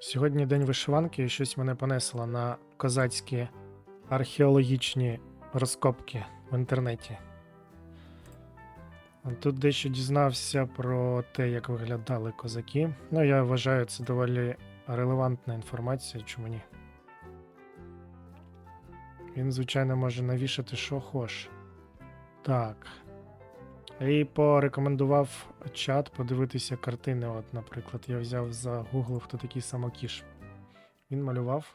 Сьогодні день вишиванки і щось мене понесло на козацькі археологічні розкопки в інтернеті. Тут дещо дізнався про те, як виглядали козаки. Ну, я вважаю, це доволі релевантна інформація, чому ні. Він, звичайно, може навішати, що хош. Так. І порекомендував чат подивитися картини. От, наприклад, я взяв за Google, хто такий самокіш. Він малював.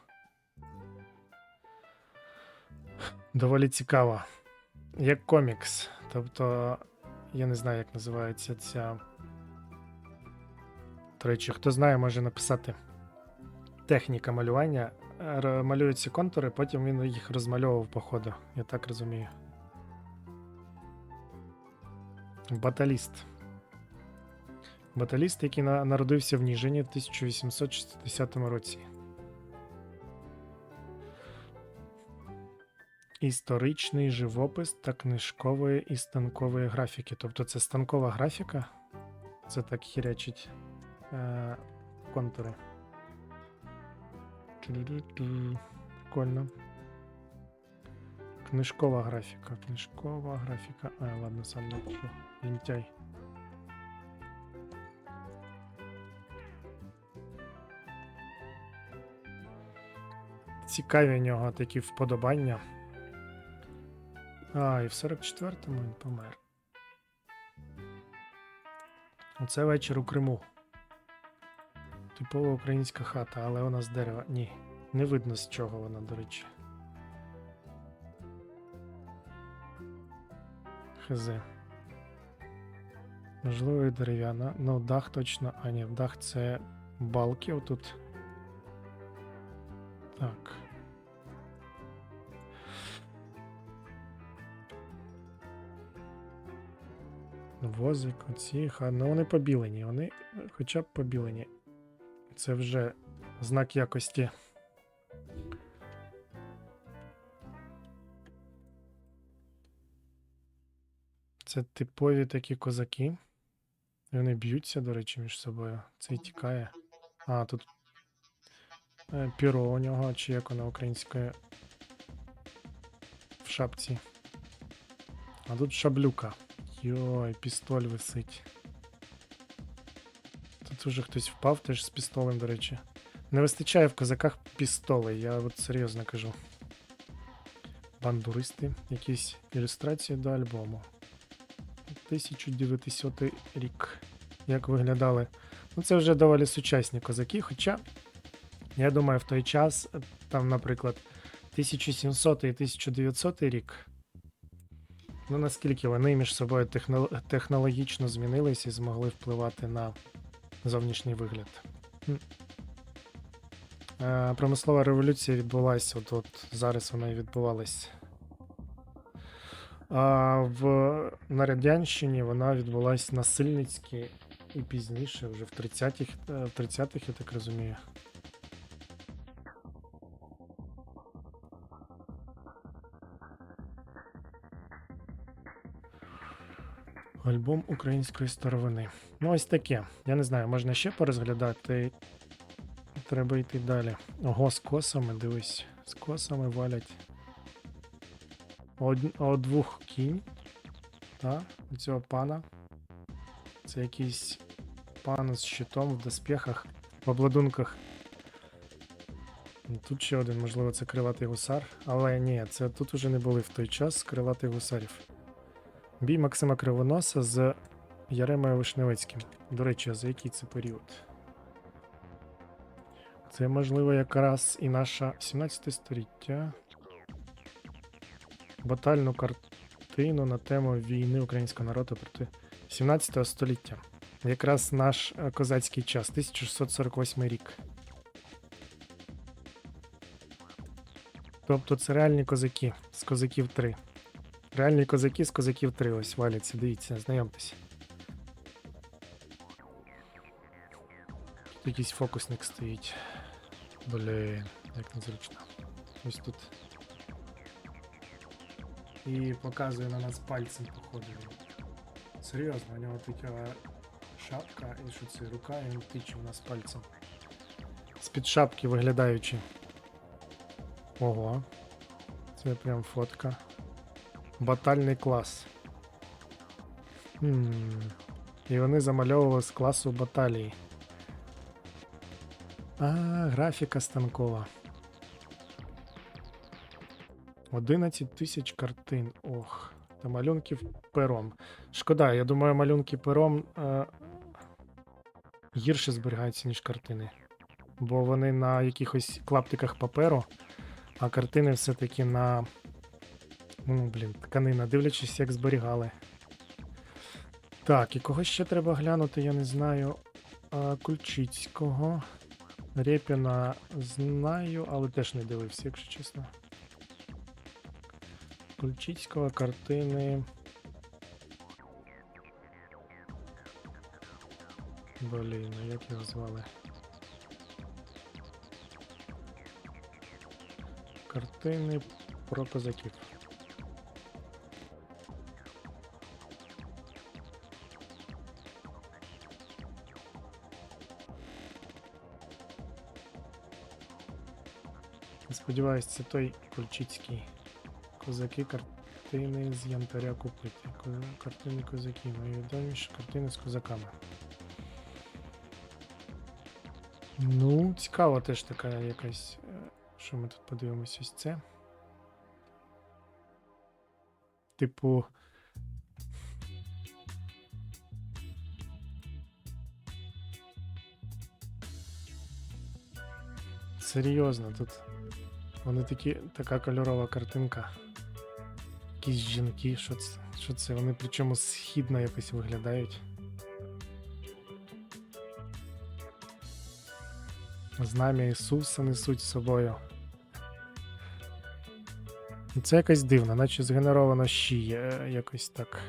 Доволі цікаво. Як комікс. Тобто, я не знаю, як називається ця. До речі, хто знає, може написати. Техніка малювання. Малюються контури, потім він їх розмальовував по ходу. Я так розумію. Баталіст. Баталіст, який народився в Ніжині в 1860 році. Історичний живопис та книжкової і станкової графіки. Тобто це станкова графіка. Це так хірячить е- контури. Прикольно. Книжкова графіка. Книжкова графіка. А, ладно, сам напишу. Лінтяй. Цікаві у нього такі вподобання. А, і в 44-му він помер. Оце вечір у Криму. Типова українська хата, але вона з дерева. Ні, не видно з чого вона, до речі. Хз. Можливо, і дерев'яна. Ну, дах точно. А, ні, дах це балки отут. Так. Возик, оці, ха, ну вони побілені, вони хоча б побілені. Це вже знак якості. Це типові такі козаки. І Вони б'ються, до речі, між собою. Цей тікає. А, тут е, піро у нього, чи як воно українською в шапці. А тут шаблюка. Йой, пістоль висить. Тут уже хтось впав теж з пістолем, до речі. Не вистачає в козаках пістолей, я от серйозно кажу. Бандуристи, якісь ілюстрації до альбому. 1900 рік. Як виглядали. Ну, це вже доволі сучасні козаки, хоча, я думаю, в той час, там, наприклад, 1700 і 1900 рік. Ну, наскільки вони між собою технологічно змінились і змогли впливати на зовнішній вигляд. Е, Промислова революція відбулася, от зараз вона і відбувалась. А в на Радянщині вона відбулась насильницьки і пізніше, вже в 30-х, е, в 30-х, я так розумію. Альбом української старовини. Ну, ось таке. Я не знаю, можна ще порозглядати. Треба йти далі. Ого, з косами, дивись. З косами валять. Од... О двох кінь. Та, у цього пана. Це якийсь пан з щитом в доспіхах, в обладунках. Тут ще один, можливо, це крилатий гусар. Але ні, це тут уже не були в той час крилатих гусарів. Бій Максима Кривоноса з Яремою Вишневецьким. До речі, за який це період? Це, можливо, якраз і наша 17 століття. Батальну картину на тему війни українського народу проти 17 століття. Якраз наш е, козацький час, 1648 рік. Тобто це реальні козаки з козаків 3. Реальні козаки з козаків 3 ось валяться, дивіться, знайомтесь. Тут якийсь фокусник стоїть. Блін, як незручно. Ось тут. І показує на нас пальцем, походу. Серйозно, у нього така шапка і що рука, і він тиче в нас пальцем. З-під шапки виглядаючи. Ого. Це прям фотка. Батальний клас. Хм. І вони замальовували з класу баталії. А, графіка станкова. 11 тисяч картин. Ох. Та малюнків пером. Шкода, я думаю, малюнки пером е, гірше зберігаються, ніж картини. Бо вони на якихось клаптиках паперу, а картини все-таки на. Ну, блін, тканина, дивлячись, як зберігали. Так, і кого ще треба глянути, я не знаю. А, Кульчицького. Рєпіна знаю, але теж не дивився, якщо чесно. Кульчицького картини. Блін, а як його звали? Картини про козаків. Сподіваюсь, це той Кульчицький. Козаки картини з янтаря купити. Ко- Картини козаків. Найвідоміші картини з козаками. Ну, цікаво теж така якась. е, Що ми тут подивимось ось це. Типу. Серйозно, тут вони такі, така кольорова картинка. Якісь жінки, що це? Що це? Вони причому східно якось виглядають. Знам'я Ісуса несуть з собою. Це якось дивно, наче згенеровано щі е, якось так.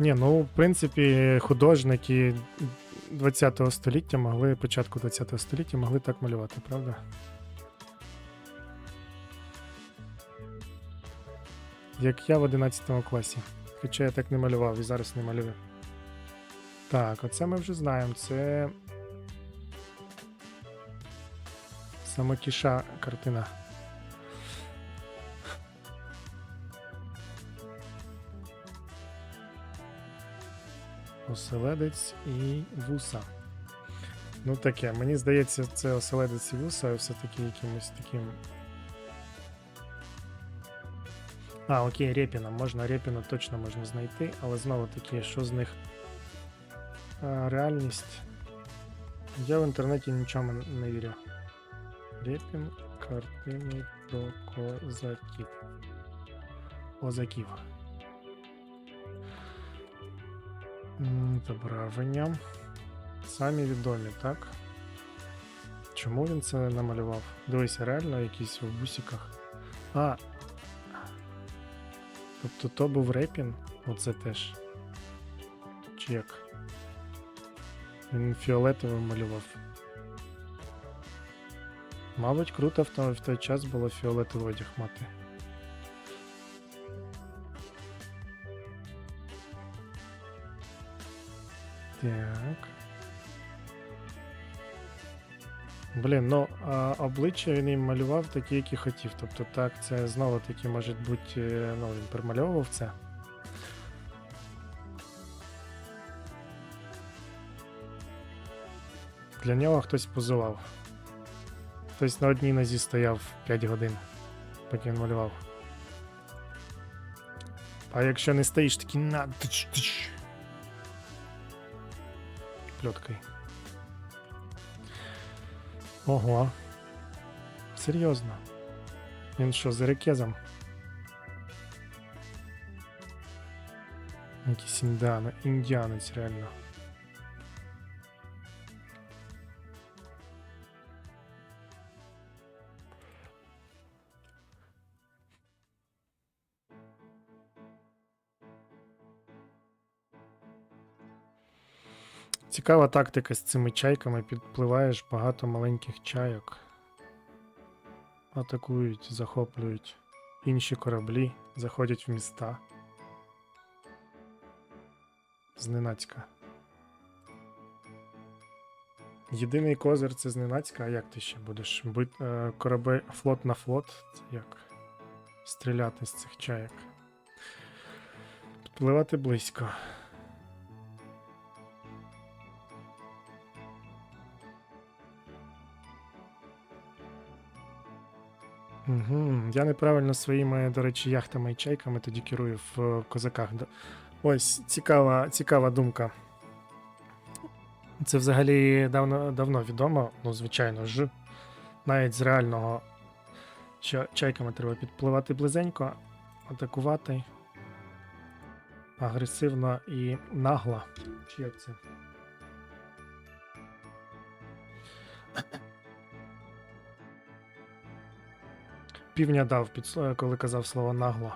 Ні, ну, в принципі, художники 20 століття могли, початку 20 століття могли так малювати, правда? Як я в 11 класі. Хоча я так не малював і зараз не малюю. Так, оце ми вже знаємо. Це. Самокіша картина. Оселедець і вуса. Ну таке, мені здається, це оселедець і вуса все-таки якимось таким. А, окей, Репіна. Можна Репіна точно можна знайти, але знову таки, що з них а, реальність. Я в інтернеті нічому не вірю. Репін картини про козаків. Козаків. Зображення. Самі відомі, так? Чому він це намалював? Дивися, реально якісь в бусиках. А. Тобто то був репін, оце теж. Чи як? Він фіолетовим малював. Мабуть, круто в той, час було фіолетовий одяг мати. Так. Блін, ну а обличчя він їм малював такі, які хотів. Тобто так, це знову таки, може бути, е, ну, він перемальовував це. Для нього хтось позував. Хтось на одній нозі стояв 5 годин, поки він малював. А якщо не стоїш, такий на тич. Ого. Серйозно. Він що, з ірокезом? Якийсь індіанець реально. Цікава тактика з цими чайками. Підпливаєш багато маленьких чайок. Атакують, захоплюють. інші кораблі заходять в міста. Зненацька. Єдиний козир це зненацька, а як ти ще будеш? Бит, е, корабель флот на флот? Це як? Стріляти з цих чаєк. Підпливати близько. Угу. Я неправильно своїми, до речі, яхтами і чайками тоді керую в е, козаках. Ось цікава, цікава думка. Це взагалі давно, давно відомо, ну, звичайно ж. Навіть з реального що чайками треба підпливати близенько, атакувати агресивно і нагло. Чи як це? Півня дав, під, коли казав слово нагло.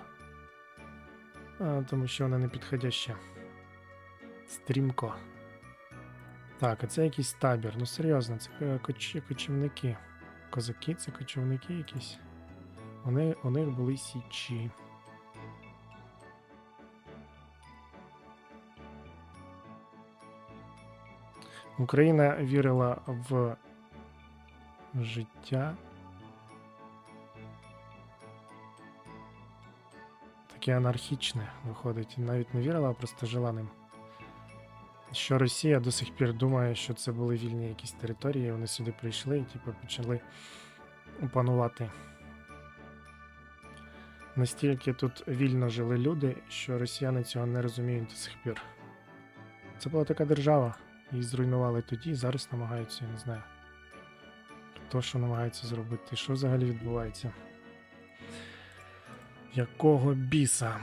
Тому що воно не підходяще. Стрімко. Так, а це якийсь табір. Ну серйозно, це е, коч, кочівники. Козаки це кочівники якісь. Вони, у них були січі. Україна вірила в життя. Таке анархічне виходить. Навіть не вірила, а просто жила ним. Що Росія до сих пір думає, що це були вільні якісь території, вони сюди прийшли і типу, почали опанувати. Настільки тут вільно жили люди, що росіяни цього не розуміють до сих пір. Це була така держава, її зруйнували тоді, і зараз намагаються, я не знаю. Хто що намагається зробити, що взагалі відбувається? Якого біса?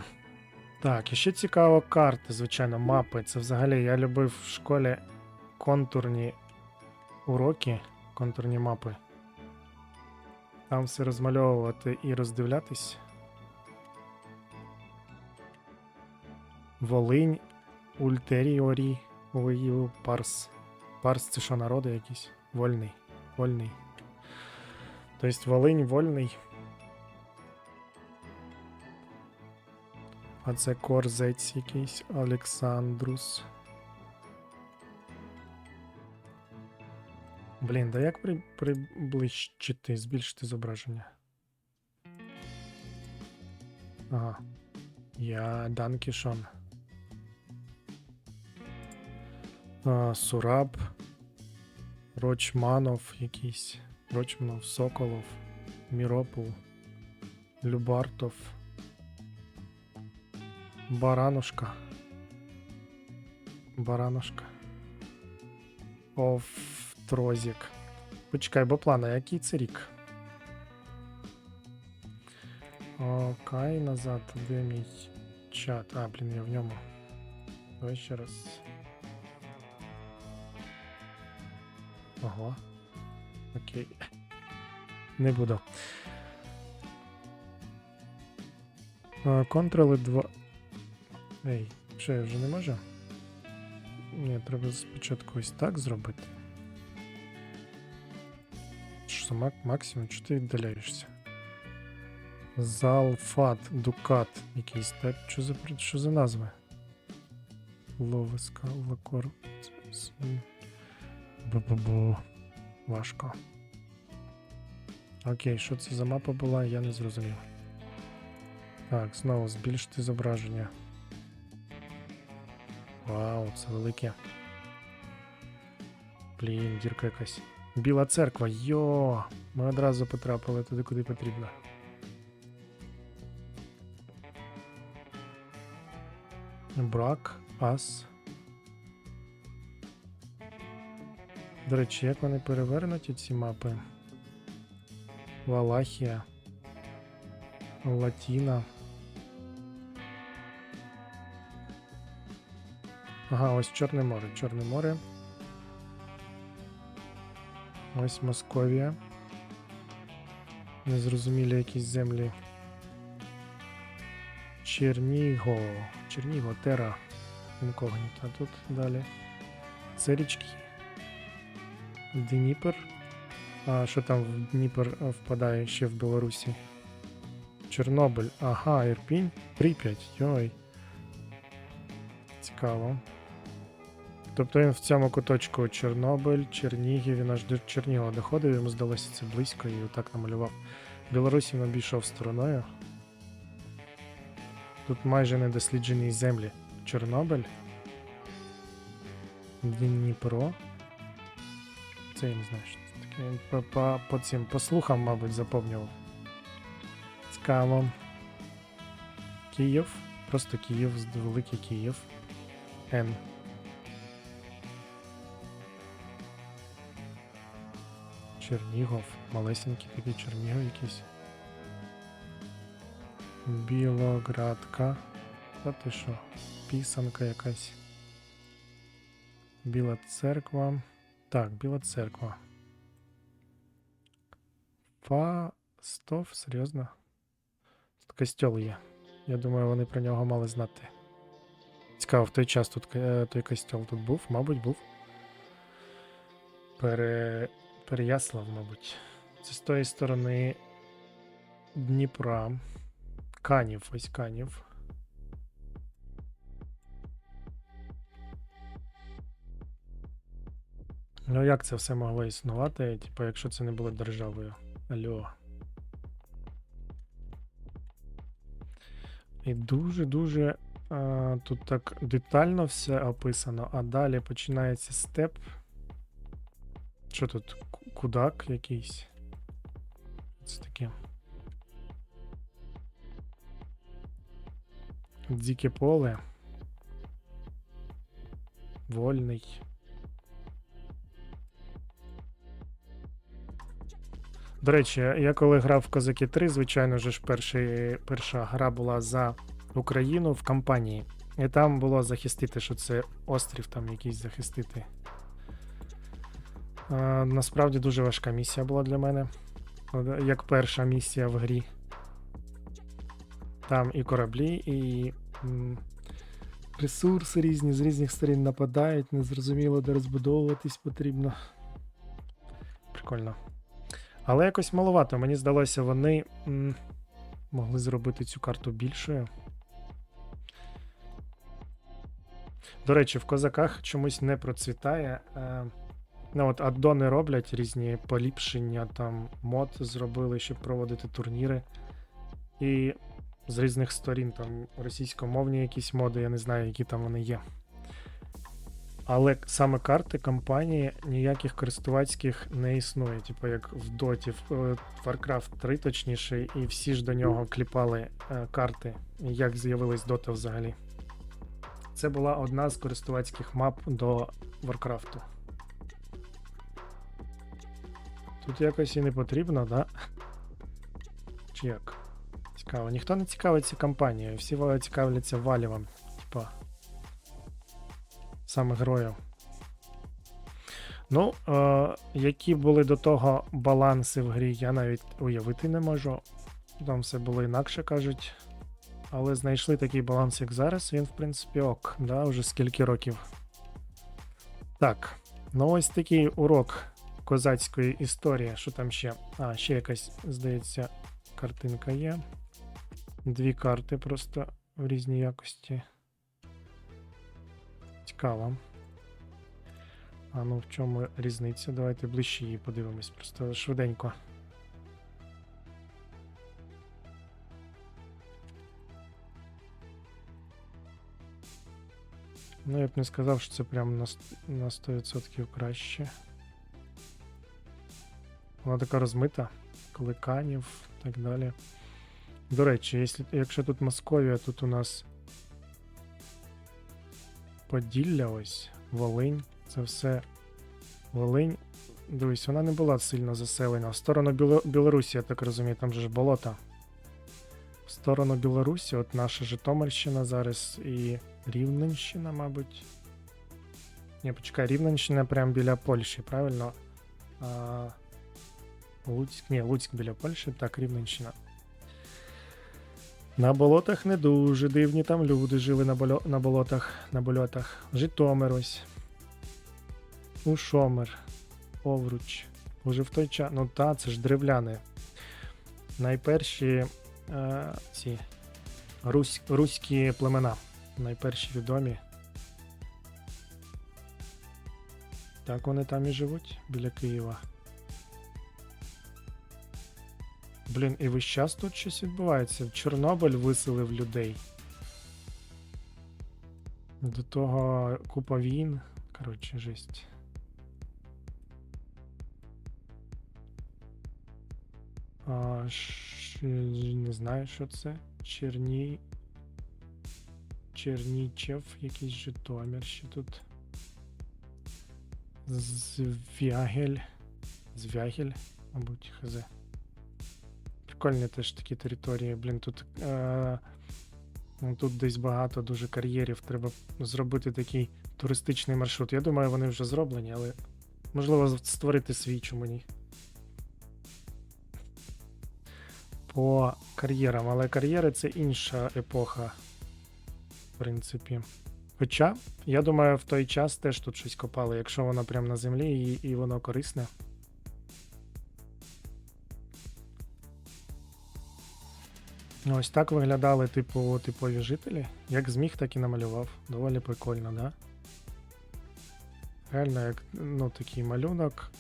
Так, і ще цікаво карти, звичайно, мапи. Це взагалі я любив в школі контурні уроки, контурні мапи. Там все розмальовувати і роздивлятись. Волинь, Ультеріорі, Ой, Парс. Парс це що, народи якісь? Вольний. Вольний. Тобто Волинь вольний. А це корзець якийсь Олександрус. Блін, да як при, приближчити, збільшити зображення? Ага. Я Данкішон. Сураб. Рочманов якийсь. Рочманов, Соколов. Міропул. Любартов. Баранушка. Баранушка. Овтрозік. Почекай, бо плана, який це рік? Окей, назад, де мій чат? А, блін, я в ньому. Давай ще раз. Ого. Окей. Не буду. Контроли 2. Ей, що я вже не можу? Ні, треба спочатку ось так зробити. Що мак максимум, чи ти віддаляєшся? Залфат, Дукат якийсь, так? Що за, що за назви? Ловиска, Лакор. Бу-бу-бу. Важко. Окей, що це за мапа була, я не зрозумів. Так, знову збільшити зображення. Вау, це велике. Блін, дірка якась. Біла церква, йо! Ми одразу потрапили туди, куди потрібно. Брак, ас. До речі, як вони перевернуті ці мапи? Валахія. Латіна. Ага, ось Чорне море. Чорне море. Ось Московія. Незрозумілі якісь землі. Черніго. Черніго, Тера. Інкогніта. Тут далі. Це річки. Дніпр. А що там в Дніпр впадає ще в Білорусі? Чорнобиль. Ага, Ірпінь. Прип'ять. Йой. Цікаво. Тобто він в цьому куточку Чорнобиль, Чернігів, він аж до Чернігова доходив, йому здалося це близько і отак намалював. Білорусі він обійшов стороною. Тут майже недосліджені землі. Чорнобиль. Дніпро. Це я не знаю, що це таке. Він По, по, по цим по слухам, мабуть, заповнював. Цікаво. Київ. Просто Київ, великий Київ. Н. Чернігов. Малесенький такий Чернігов якийсь. Білоградка. Та ти що? Пісанка якась. Біла церква. Так, Біла церква. Фастов, серйозно? Тут костьол є. Я думаю, вони про нього мали знати. Цікаво, в той час тут е, той костьол тут був, мабуть, був. Пере... Переяслав, мабуть. Це з тої сторони Дніпра. Канів, ось Канів. Ну як це все могло існувати, типу, якщо це не було державою? Алло. І дуже-дуже тут так детально все описано, а далі починається степ. Що тут? Кудак якийсь? Це таке. Дике поле. Вольний. До речі, я коли грав в Козаки 3, звичайно ж перший, перша гра була за Україну в кампанії. І там було захистити, що це острів там якийсь захистити. Насправді дуже важка місія була для мене. Як перша місія в грі. Там і кораблі, і ресурси різні з різних сторін нападають, незрозуміло, де розбудовуватись потрібно. Прикольно. Але якось маловато. Мені здалося, вони могли зробити цю карту більшою. До речі, в козаках чомусь не процвітає. Е, ну от аддони роблять різні поліпшення, там мод зробили, щоб проводити турніри. І з різних сторін, там російськомовні якісь моди, я не знаю, які там вони є. Але саме карти компанії ніяких користувацьких не існує. Типу як в Доті, в е, Warcraft 3 точніше, і всі ж до нього кліпали е, карти, як з'явилась Дота взагалі. Це була одна з користувацьких мап до Warcraft. Тут якось і не потрібно, да? Чи як? Цікаво. Ніхто не цікавиться компанією, всі цікавляться валівом. Типа. Саме героїв. Ну, е, які були до того баланси в грі, я навіть уявити не можу. Там все було інакше кажуть. Але знайшли такий баланс, як зараз, він, в принципі, ок, да, вже скільки років. Так, ну ось такий урок козацької історії. Що там ще? А, ще якась, здається, картинка є. Дві карти просто в різній якості. Цікаво. А ну в чому різниця? Давайте ближче її подивимось, просто швиденько. Ну, я б не сказав, що це прям на, на 100% краще. Вона така розмита, кликанів і так далі. До речі, якщо, якщо тут Московія, тут у нас Поділля ось, Волинь, це все. Волинь. Дивись, вона не була сильно заселена. В сторону Біло- Білорусі, я так розумію, там же ж болото. В сторону Білорусі, от наша Житомирщина зараз і Рівненщина, мабуть. Ні, почекай, Рівненщина прямо біля Польщі, правильно? А, Луцьк, ні, Луцьк біля Польщі, так, Рівненщина. На болотах не дуже дивні там люди жили на, больо... на болотах, на больотах. Житомир ось. Ушомир. Овруч. Уже в той час. Ну та, це ж древляни. Найперші е, ці русь, руські племена. Найперші відомі. Так вони там і живуть біля Києва. Блін, і весь час тут щось відбувається. Чорнобиль виселив людей. До того купа війн. Коротше, жесть. А, ш... Не знаю, що це. Черні. Чернічев, якийсь Житомир ще тут. Звягель. Звягель, мабуть, хз. Прикольні теж такі території. Блін, тут. Е... ну, Тут десь багато дуже кар'єрів. Треба зробити такий туристичний маршрут. Я думаю, вони вже зроблені, але можливо створити свій чому ні. По кар'єрам, але кар'єри це інша епоха, в принципі. Хоча, я думаю, в той час теж тут щось копали, якщо воно прямо на землі і, і воно корисне. Ось так виглядали типу, типові жителі. Як зміг, так і намалював. Доволі прикольно, да? Реально, як ну, такий малюнок.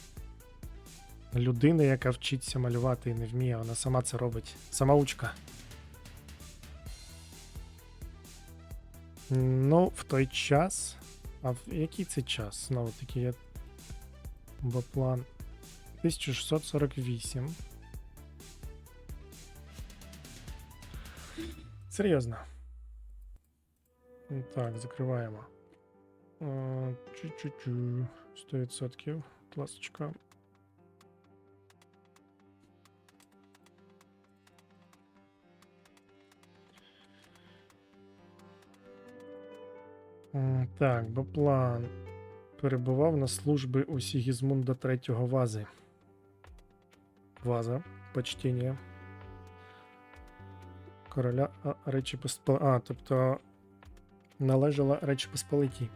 Людини, яка вчиться малювати і не вміє, вона сама це робить. Самоучка. Ну, в той час. А в який це час? Знову таки, я. Бо план. 1648. Серйозно. Так, закриваємо. А, Чу-чу-чу. 100%. Класочка. М, Так, Боплан перебував на службі у Сігізмунда III Вази. Ваза. Почтення. Короля Речі Посполитій. А, тобто належала Речі Посполитій.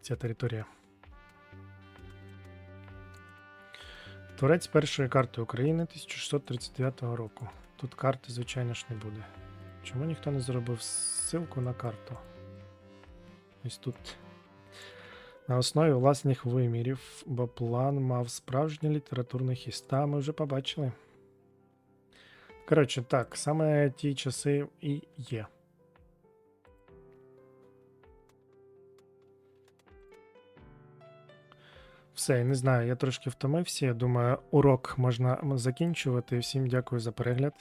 Ця територія. Творець першої карти України 1639 року. Тут карти, звичайно ж, не буде. Чому ніхто не зробив ссылку на карту? Ось тут. На основі власних вимірів, бо план мав справжній літературний хіст. Та ми вже побачили. Коротше, так, саме ті часи і є. Все, не знаю, я трошки втомився. Я думаю, урок можна закінчувати. Всім дякую за перегляд.